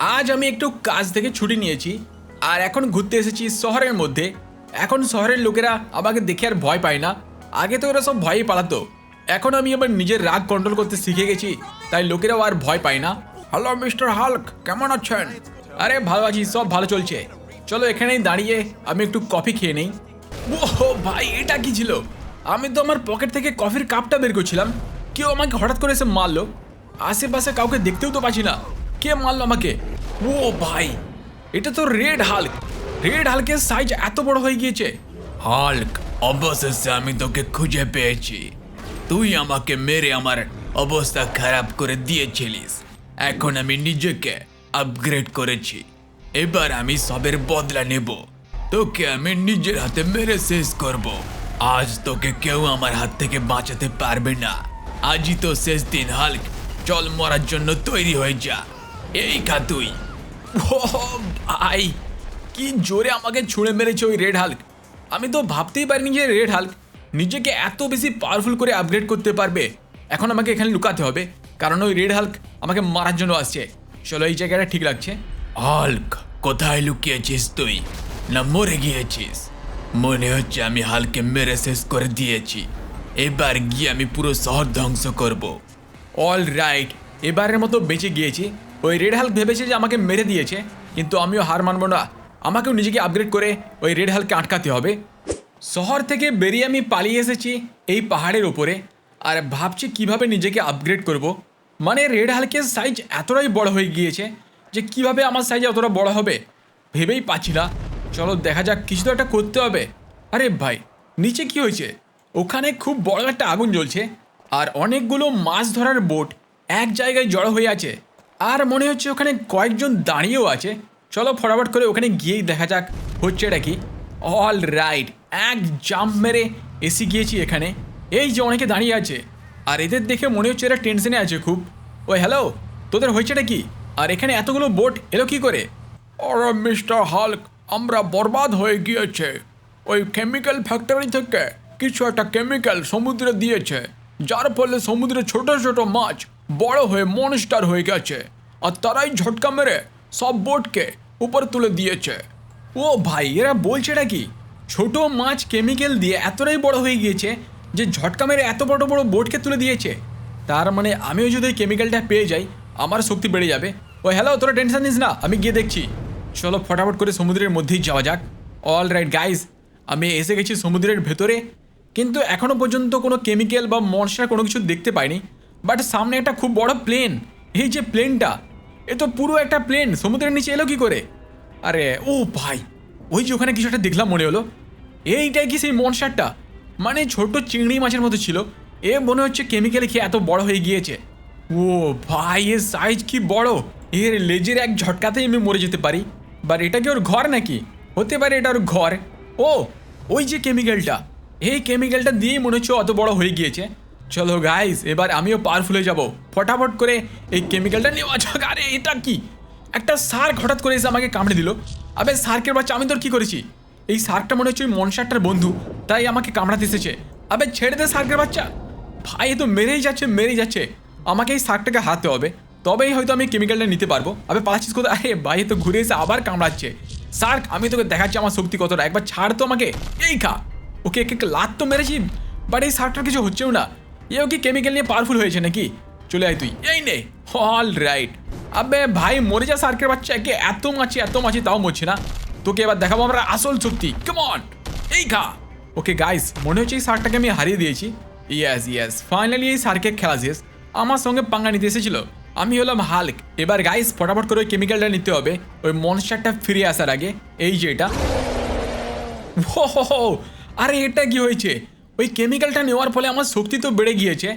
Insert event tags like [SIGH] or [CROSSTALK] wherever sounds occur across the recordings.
আজ আমি একটু কাজ থেকে ছুটি নিয়েছি, আর এখন ঘুরতে এসেছি শহরের মধ্যে। এখন শহরের লোকেরা আমাকে দেখে আর ভয় পায় না। আগে তো ওরা সব ভয়ই পালাতো। এখন আমি আমার নিজের রাগ কন্ট্রোল করতে শিখে গেছি, তাই লোকেরাও আর ভয় পায় না। হ্যালো, মিস্টার হাল্ক, কেমন আছেন? আরে, ভালো আছি, সব ভালো চলছে। চলো এখানেই দাঁড়িয়ে আমি একটু কফি খেয়ে নেই। ও ভাই, এটা কি ছিল? আমি তো আমার পকেট থেকে কফির কাপটা বের করছিলাম। কেউ আমাকে হঠাৎ করে এসে মারলো। আশেপাশে কাউকে দেখতেও তো পাচ্ছি না। কে মারলো আমাকে? ও ভাই, এটা তো রেড হাল্ক রেড হাল্কের সাইজ এত বড় হয়ে গিয়েছে। হাল্ক অবশেষে আমি তোকে খুঁজে পেয়েছি। তুই আমাকে মেরে আমার অবস্থা খারাপ করে দিয়েছিলিস। এখন আমি নিজেকে আপগ্রেড করেছি। এবার আমি সবের বদলা নেব। তোকে আমি নিজের হাতে মেরে শেষ করব। আজ তোকে কেউ আমার হাত থেকে বাঁচাতে পারবে না। আজই তো শেষ দিন হাল্ক চল মরার জন্য তৈরি হয়ে যা। এই খা তুই ও ভাই, কি জোরে আমাকে ছুঁড়ে মেরেছে ওই রেড হাল্ক আমি তো ভাবতেই পারিনি যে রেড হাল্ক নিজেকে এত বেশি পাওয়ারফুল করে আপগ্রেড করতে পারবে। এখন আমাকে এখানে লুকাতে হবে, কারণ ওই রেড হাল্ক আমাকে মারার জন্য আসছে। চলো, এই জায়গাটা ঠিক লাগছে। হাল্ক কোথায় লুকিয়েছিস তুই? না মরে গিয়েছিস? মনে হচ্ছে আমি হালকে মেরে শেষ করে দিয়েছি। এবার গিয়ে আমি পুরো শহর ধ্বংস করব। অল রাইট এবারের মতো বেঁচে গিয়েছি। ওই রেড হাল্ক ভেবেছে যে আমাকে মেরে দিয়েছে, কিন্তু আমিও হার মানবো না। আমাকেও নিজেকে আপগ্রেড করে ওই রেড হাল্ককে আটকাতে হবে। শহর থেকে বেরিয়ে আমি পালিয়ে এসেছি এই পাহাড়ের ওপরে আর ভাবছি কীভাবে নিজেকে আপগ্রেড করব। মানে রেড হাল্কের সাইজ এতটাই বড় হয়ে গিয়েছে যে কীভাবে আমার সাইজ অতটা বড় হবে? ভেবেই পাচ্ছি না। চলো দেখা যাক, কিছু তো একটা করতে হবে। আরে ভাই, নিচে কি হয়েছে? ওখানে খুব বড় একটা আগুন জ্বলছে। আর অনেকগুলো মাছ ধরার বোট এক জায়গায় জড়ো হয়ে আছে। আর মনে হচ্ছে ওখানে কয়েকজন দাঁড়িয়েও আছে। চলো ফটাফট করে ওখানে গিয়েই দেখা যাক হচ্ছে এটা কি। অল রাইট এক জাম্প মেরে এসে গিয়েছি এখানে। এই যে অনেকে দাঁড়িয়ে আছে। আর এদের দেখে মনে হচ্ছে এরা টেনশনে আছে খুব। ও হ্যালো তোদের হয়েছে হয়েছেটা কি? আর এখানে এতগুলো বোট এলো কি করে? ওরে মিস্টার হাল্ক, আমরা বরবাদ হয়ে গিয়েছে। ওই কেমিক্যাল ফ্যাক্টরি থেকে কিছু একটা কেমিক্যাল সমুদ্রে দিয়েছে। যার ফলে সমুদ্রে ছোট ছোট মাছ বড় হয়ে মনস্টার হয়ে গেছে। আর তারাই ঝটকা মেরে সব বোটকে উপর তুলে দিয়েছে। ও ভাই, এরা বলছে এটা কি? ছোট মাছ কেমিক্যাল দিয়ে এতটাই বড় হয়ে গিয়েছে যে ঝটকা মেরে এত বড় বড় বোটকে তুলে দিয়েছে। তার মানে আমিও যদি ওই কেমিক্যালটা পেয়ে যাই, আমার শক্তি বেড়ে যাবে। ও হ্যালো তোরা টেনশন নিস না, আমি গিয়ে দেখছি। চলো ফটাফট করে সমুদ্রের মধ্যেই যাওয়া যাক। অল রাইট গাইজ আমি এসে গেছি সমুদ্রের ভেতরে। কিন্তু এখনও পর্যন্ত কোনো কেমিক্যাল বা মনস্টার কোনো কিছু দেখতে পাইনি। বাট সামনে একটা খুব বড় প্লেন এই যে প্লেনটা এ তো পুরো একটা প্লেন সমুদ্রের নিচে এলো কি করে? আরে, ও ভাই, ওই যে ওখানে কিছু একটা দেখলাম মনে হলো। এইটাই কি সেই মনস্টারটা মানে ছোট চিংড়ি মাছের মতো ছিল। এ মনে হচ্ছে কেমিক্যালে খেয়ে এত বড় হয়ে গিয়েছে। ও ভাই, এর সাইজ কি বড়? এর লেজের এক ঝটকাতেই আমি মরে যেতে পারি। বাট এটা কি ওর ঘর নাকি? হতে পারে এটা ওর ঘর। ও, ওই যে কেমিক্যালটা এই কেমিক্যালটা দিয়েই মনে হচ্ছে অত বড় হয়ে গিয়েছে। চলো গাইস এবার আমিও পাওয়ারফুল হয়ে যাব। ফটাফট করে এই কেমিক্যালটা নেওয়া যাক। আরে, এটা কি? একটা সার্ক হঠাৎ করে এসে আমাকে কামড়ে দিল। আবে সার্কের বাচ্চা, আমি তোর কি করেছি? এই সার্কটা মনে হচ্ছে ওই মনসারটার বন্ধু, তাই আমাকে কামড়াতে এসেছে। আবে, ছেড়ে দে সার্কের বাচ্চা। ভাই তো মেরেই যাচ্ছে মেরেই যাচ্ছে। আমাকে এই শাকটাকে হাতে হবে। তবেই হয়তো আমি কেমিক্যালটা নিতে পারব। আবে পালাচ্ছিস কোথায়? আরে ভাই তো ঘুরে এসে আবার কামড়াচ্ছে। সার্ক আমি তোকে দেখাচ্ছি আমার শক্তি কতটা। একবার ছাড় তো আমাকে। এই খা। ওকে, এক লাত তো মেরেছি বাট এই শার্কটার কিছু হচ্ছেও না। এও কি কেমিক্যাল নিয়ে পাওয়ারফুল হয়েছে নাকি চলে আয় তুই এই নে অল রাইট আবে ভাই মরে যা শার্কের বাচ্চা একে এত মাছি এত মাছি তাও মরছে না তোকে এবার দেখাবো আমরা আসল সত্যি কেমন এই খা ওকে গাইস মনে হচ্ছে এই শার্কটাকে আমি হারিয়ে দিয়েছি ইয়াস ইয়াস ফাইনালি এই শার্কের খেলা শেষ আমার সঙ্গে পাঙ্গা নিতে এসেছিল আমি হলাম হাল্ক এবার গাইস ফটাফট করে ওই কেমিক্যালটা নিতে হবে ওই মনস্টারটা ফিরে আসার আগে এই যে এটা আরে এটা কি হয়েছে ওই কেমিক্যালটা নেওয়ার ফলে আমার শক্তি তো বেড়ে গিয়েছে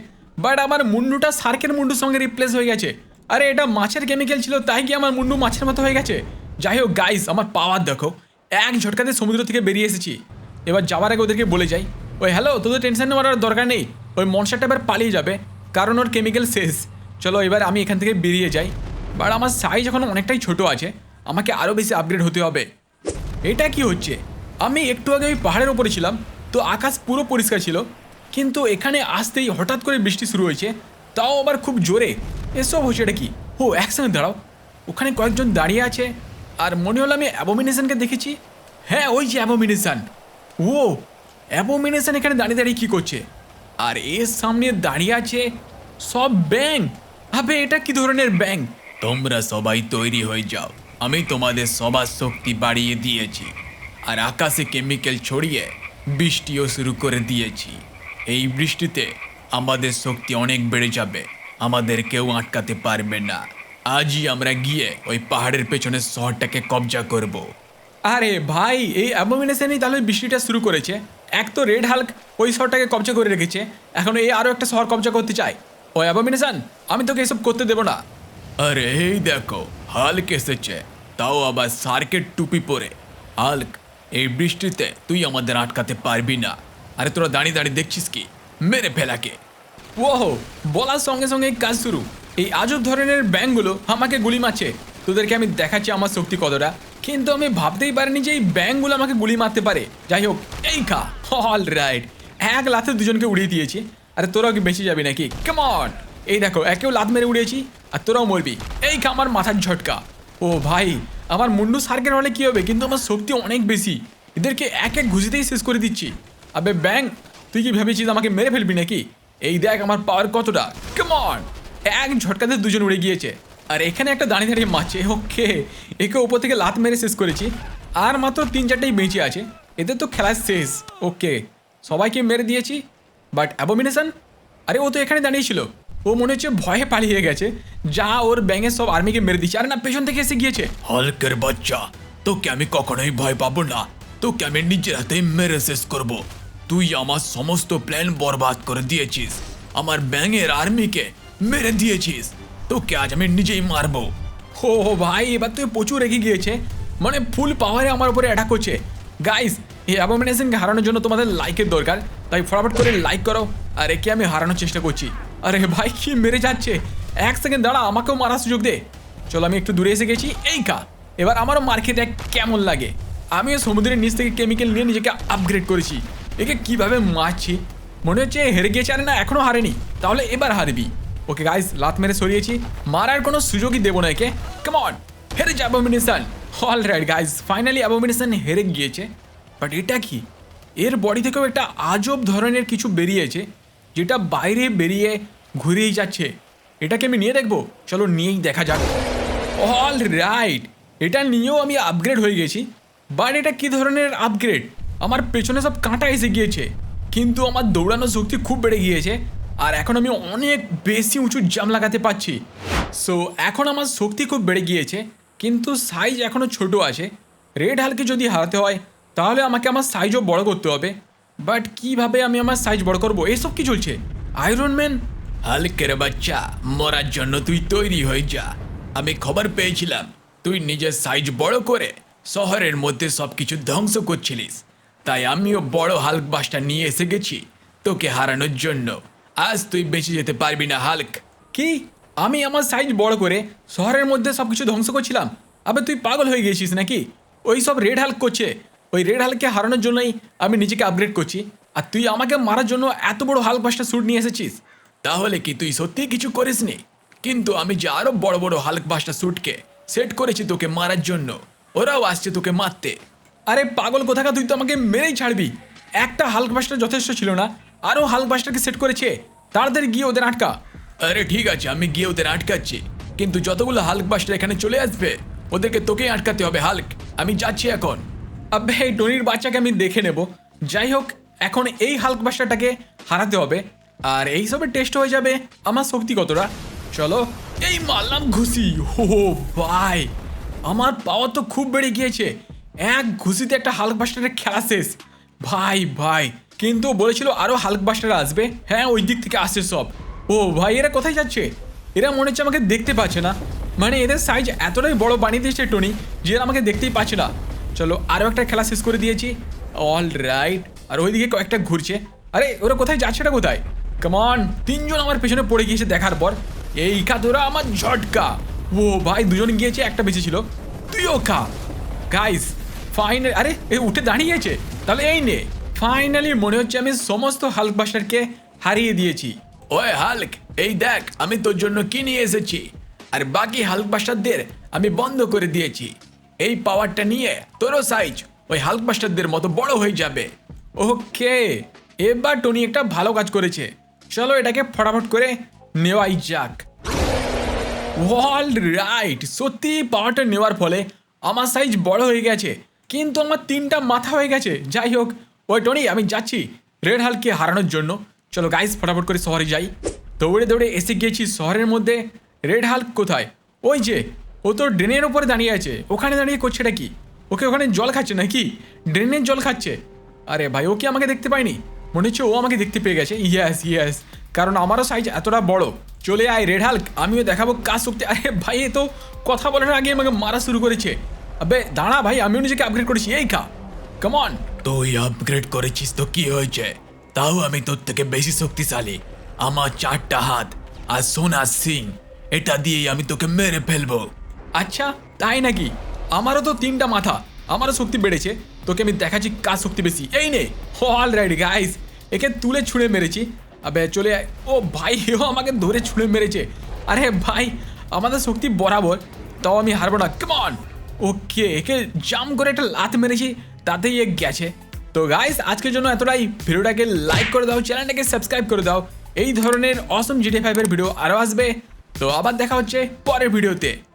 বাট আমার মুন্ডুটা সার্কের মুন্ডুর সঙ্গে রিপ্লেস হয়ে গেছে। আরে এটা মাছের কেমিক্যাল ছিল, তাই কি আমার মুন্ডু মাছের মতো হয়ে গেছে? যাই হোক গাইস আমার পাওয়ার দেখো। এক ঝটকাতে সমুদ্র থেকে বেরিয়ে এসেছি। এবার যাওয়ার আগে ওদেরকে বলে যাই। ওই হ্যালো তোদের টেনশন নেওয়ার দরকার নেই। ওই মনসারটা এবার পালিয়ে যাবে, কারণ ওর কেমিক্যাল শেষ। চলো, এবার আমি এখান থেকে বেরিয়ে যাই। বাট আমার সাইজ এখন অনেকটাই ছোট আছে। আমাকে আরও বেশি আপগ্রেড হতে হবে। এটা কি হচ্ছে? আমি একটু আগে ওই পাহাড়ের ওপরে ছিলাম। তো আকাশ পুরো পরিষ্কার ছিল, কিন্তু এখানে আসতেই হঠাৎ করে বৃষ্টি শুরু হয়েছে, তাও আবার খুব জোরে। এসব হচ্ছে এটা কি? ও, একসঙ্গে দাঁড়াও। ওখানে কয়েকজন দাঁড়িয়ে আছে, আর মনে হলো আমি অ্যাবোমিনেশনকে দেখেছি। হ্যাঁ ওই যে অ্যাবোমিনেশন। ও, অ্যাবোমিনেশন এখানে দাঁড়িয়ে দাঁড়িয়ে কী করছে? আর এর সামনে দাঁড়িয়ে আছে সব ব্যাং আবে, এটা কি ধরনের ব্যাং তোমরা সবাই তৈরি হয়ে যাও। আমি তোমাদের সবার শক্তি বাড়িয়ে দিয়েছি। আর আকাশে কেমিক্যাল ছড়িয়ে বৃষ্টিও শুরু করে দিয়েছি। এই বৃষ্টিতে আমাদের শক্তি অনেক বেড়ে যাবে। আমাদের কেউ আটকাতে পারবে না। আজই আমরা গিয়ে ওই পাহাড়ের পেছনে শহরটাকে কবজা করব। আরে ভাই এই অ্যাবোমিনেশনই তাহলে বৃষ্টিটা শুরু করেছে। এক তো রেড হাল্ক ওই শহরটাকে কবজা করে রেখেছে। এখন এই আরও একটা শহর কবজা করতে চায়। ওই অ্যাবোমিনেশন আমি তোকে এসব করতে দেবো না। আরে এই দেখো হাল্ক এসেছে। তাও আবার সার্কেট টুপি পরে। হাল্ক এই বৃষ্টিতে তুই আমাদের আটকাতে পারবি না। আরে তোরা দাঁড়িয়ে দাঁড়িয়ে দেখছিস কি? মেরে ফেলাকে। ওহো বলার সঙ্গে সঙ্গে কাজ শুরু। এই আজব ধরনের ব্যাংকগুলো আমাকে গুলি মারছে। তোদেরকে আমি দেখাচ্ছি আমার শক্তি কতটা। কিন্তু আমি ভাবতেই পারিনি যে এই ব্যাংকগুলো আমাকে গুলি মারতে পারে। যাই হোক, এই খা। অল রাইট এক লাথে দুজনকে উড়িয়ে দিয়েছি। আরে তোরাও কি বেঁচে যাবি নাকি? কেমন এই দেখো, একেও লাত মেরে উড়িয়েছি, আর তোরাও মরবি। এই খা, আমার মাথার ঝটকা। ও ভাই আমার মুন্ডু সার্কেল হলে কি হবে? কিন্তু আমার শক্তি অনেক বেশি। এদেরকে এক এক ঘুষিতেই শেষ করে দিচ্ছি। আবে ব্যাং, তুই কি ভেবেছিস আমাকে মেরে ফেলবি নাকি? এই দেখ আমার পাওয়ার কতটা। কেমন এক ঝটকাতে দুজন উড়ে গিয়েছে। আর এখানে একটা দাঁড়িয়ে দাঁড়িয়ে মারছে। ওকে, একে ওপর থেকে লাত মেরে শেষ করেছি। আর মাত্র তিন চারটেই বেঁচে আছে। এদের তো খেলা শেষ। ওকে, সবাইকে মেরে দিয়েছি। বাট অ্যাবোমিনেশন আরে ও তো এখানে দাঁড়িয়েছিল। ও মনে হচ্ছে ভয়ে পালিয়ে গেছে। যা ওর ব্যাঙের সব আর্মিকে মেরে দিচ্ছে আরে না পেছন থেকে এসে গিয়েছে। হলকের বাচ্চা তোকে আমি কখনোই ভয় পাবো না। তোকে আমি নিজের হাতেই মেরে শেষ করব। তুই আমার সমস্ত প্ল্যান বরবাদ করে দিয়েছিস। আমার ব্যাঙের আর্মিকে মেরে দিয়েছিস। তোকে আজ আমি নিজেই মারবো। হো হো ভাই এবার তুই প্রচুর রেগে গিয়েছে। মানে ফুল পাওয়ারে আমার উপরে অ্যাটাক করছে। গাইস এই অ্যাবোমিনেশনকে হারানোর জন্য তোমাদের লাইকের দরকার। তাই ফটাফট করে লাইক করো। আর একে আমি হারানোর চেষ্টা করছি। আরে ভাই, কি মেরে যাচ্ছে? এক সেকেন্ড দাঁড়া, আমাকেও মারার সুযোগ দে। চলো, আমি একটু দূরে এসে গেছি। এই কা, এবার আমারও মার্কেটে কেমন লাগে। আমিও সমুদ্রের নিচ থেকে কেমিক্যাল নিয়ে নিজেকে আপগ্রেড করেছি। একে কীভাবে মারছি? মনে হচ্ছে হেরে গিয়েছে, আরে না এখনও হারেনি। তাহলে এবার হারবি। ওকে গাইস লাত মেরে সরিয়েছি। মারার কোনো সুযোগই দেবো না একে। কেমন হেরে যাব abomination all right guys finally abomination হেরে গিয়েছে। বাট এটা কি? এর বডি থেকেও একটা আজব ধরনের কিছু বেরিয়েছে। যেটা বাইরে বেরিয়ে ঘুরেই যাচ্ছে। এটাকে আমি নিয়ে দেখব। চলো নিয়েই দেখা যাক। অল রাইট এটা নিয়েও আমি আপগ্রেড হয়ে গেছি। বাট এটা কি ধরনের আপগ্রেড আমার পেছনে সব কাঁটা এসে গিয়েছে। কিন্তু আমার দৌড়ানোর শক্তি খুব বেড়ে গিয়েছে। আর এখন আমি অনেক বেশি উঁচু জাম লাগাতে পারছি। সো এখন আমার শক্তি খুব বেড়ে গিয়েছে। কিন্তু সাইজ এখনও ছোট আছে। রেড হালকে যদি হারাতে হয়, তাহলে আমাকে আমার সাইজও বড় করতে হবে। বাট কীভাবে আমি আমার সাইজ বড় করব? এসব কি চলছে? আয়রন ম্যান হালকের বাচ্চা মরার জন্য তুই তৈরি হয়ে যা। আমি খবর পেয়েছিলাম তুই নিজের সাইজ বড় করে শহরের মধ্যে সব কিছু ধ্বংস করছিলিস। তাই আমিও বড় হাল্ক বাসটা নিয়ে এসে গেছি তোকে হারানোর জন্য। আজ তুই বেঁচে যেতে পারবি না হাল্ক কি? আমি আমার সাইজ বড় করে শহরের মধ্যে সব কিছু ধ্বংস করছিলাম? আবার তুই পাগল হয়ে গেছিস নাকি? ওই সব রেড হাল্ক করছে। ওই রেড হালকে হারানোর জন্যই আমি নিজেকে আপগ্রেড করছি। আর তুই আমাকে মারার জন্য এত বড় হাল্ক বাসটা স্যুট নিয়ে এসেছিস? তাহলে কি তুই সত্যি কিছু করিসনি? কিন্তু আমি যে আরও বড় বড় হালক বাসটা স্যুটকে সেট করেছি তোকে মারার জন্য। ওরাও আসছে তোকে মারতে। আরে পাগল কোথাকা তুই তো আমাকে মেরেই ছাড়বি। একটা হাল্ক বাসটা যথেষ্ট ছিল না আরও হালক বাসটাকে সেট করেছে। তাড়াতাড়ি গিয়ে ওদের আটকা। আরে ঠিক আছে, আমি গিয়ে ওদের আটকাচ্ছি। কিন্তু যতগুলো হালক বাসটা এখানে চলে আসবে, ওদেরকে তোকেই আটকাতে হবে হাল্ক। আমি যাচ্ছি এখন। আবে এই টনির বাচ্চাকে আমি দেখে নেব। যাই হোক, এখন এই হাল্ক বাসটাটাকে হারাতে হবে। আর এই সবের টেস্ট হয়ে যাবে আমার শক্তি কতটা? চলো, এই মারলাম ঘুষি। হো ভাই, আমার পাওয়ার তো খুব বেড়ে গিয়েছে। এক ঘুষিতে একটা হাল্ক বাস্টারের খেলা শেষ। ভাই ভাই, কিন্তু বলেছিল আরও হাল্ক বাস্টার আসবে। হ্যাঁ ওই দিক থেকে আসছে সব। ও, ভাই, এরা কোথায় যাচ্ছে? এরা মনে হচ্ছে আমাকে দেখতে পাচ্ছে না। মানে এদের সাইজ এতটাই বড় বানিয়ে দিয়েছে টনি যে এরা আমাকে দেখতেই পাচ্ছে না। চলো আরও একটা খেলা শেষ করে দিয়েছি। অল রাইট আর ওইদিকে কয়েকটা ঘুরছে। আরে, ওরা কোথায় যাচ্ছে না কোথায়? কমান তিনজন আমার পেছনে পড়ে গিয়েছে দেখার পর। এই তোরা আমার ঝটকা। ও ভাই, দুজন গিয়েছে, একটা বেঁচে ছিল। তুইও খা। গাইস ফাইনাল আরে, এ উঠে দাঁড়িয়েছে তাহলে এই নে। ফাইনালি মনে হচ্ছে আমি সমস্ত হাল্ক বাস্টারকে হারিয়ে দিয়েছি। ওই হাল্ক এই দেখ, আমি তোর জন্য কি নিয়ে এসেছি। আর বাকি হাল্ক বাস্টারদের আমি বন্ধ করে দিয়েছি। এই পাওয়ারটা নিয়ে তোরও সাইজ ওই হালকবাস্টারদের মতো বড় হয়ে যাবে। ওকে, এবার টনি একটা ভালো কাজ করেছে। চলো এটাকে ফটাফট করে নেওয়াই যাক। অল রাইট সত্যি পাওয়ারটা নেওয়ার ফলে আমার সাইজ বড় হয়ে গেছে, কিন্তু আমার তিনটা মাথা হয়ে গেছে। যাই হোক, ওই টনি আমি যাচ্ছি রেড হালকে হারানোর জন্য। চলো গাইস ফটাফট করে শহরে যাই। দৌড়ে দৌড়ে এসে গিয়েছি শহরের মধ্যে। রেড হাল্ক কোথায়? ওই যে ও তো ড্রেনের ওপরে দাঁড়িয়ে আছে। ওখানে দাঁড়িয়ে করছেটা কি? ওকে ওখানে জল খাচ্ছে নাকি? ড্রেনের জল খাচ্ছে। আরে ভাই, ও কি আমাকে দেখতে পায়নি? মনে হচ্ছে ও আমাকে দেখতে পেয়ে গেছে। ইয়াস ইয়াস কারণ আমারও সাইজ এতটা বড়। চলে আয় রেড হাল্ক আমিও দেখাবো কাজ শক্তি। আরে ভাই, এ তো কথা বলার আগে আমাকে মারা শুরু করেছে। আবে, দাঁড়া ভাই, আমিও নিজেকে আপগ্রেড করেছি। এই খা। কমন তুই আপগ্রেড করেছিস তো কি হয়েছে? তাও আমি তোর থেকে বেশি শক্তিশালী। আমার চারটা হাত আর সোনা সিং, এটা দিয়েই আমি তোকে মেরে ফেলব। আচ্ছা তাই নাকি? আমারও তো তিনটা মাথা, আমারও শক্তি বেড়েছে। তোকে আমি দেখাচ্ছি কার শক্তি বেশি। এই নে অল রাইট গাইস একে তুলে ছুঁড়ে মেরেছি। আবে, চলে আয়। ও ভাই, [LAUGHS] ও আমাকে ধরে ছুঁড়ে মেরেছে। আরে ভাই, আমাদের শক্তি বরাবর, তাও আমি হারবো না। কেমন ওকে, একে জাম করে একটা লাত মেরেছি, তাতেই এ গেছে। তো গাইস আজকের জন্য এতটাই। ভিডিওটাকে লাইক করে দাও চ্যানেলটাকে সাবস্ক্রাইব করে দাও। এই ধরনের অসম জিটি ফাইভের ভিডিও আরও আসবে। তো আবার দেখা হচ্ছে পরের ভিডিওতে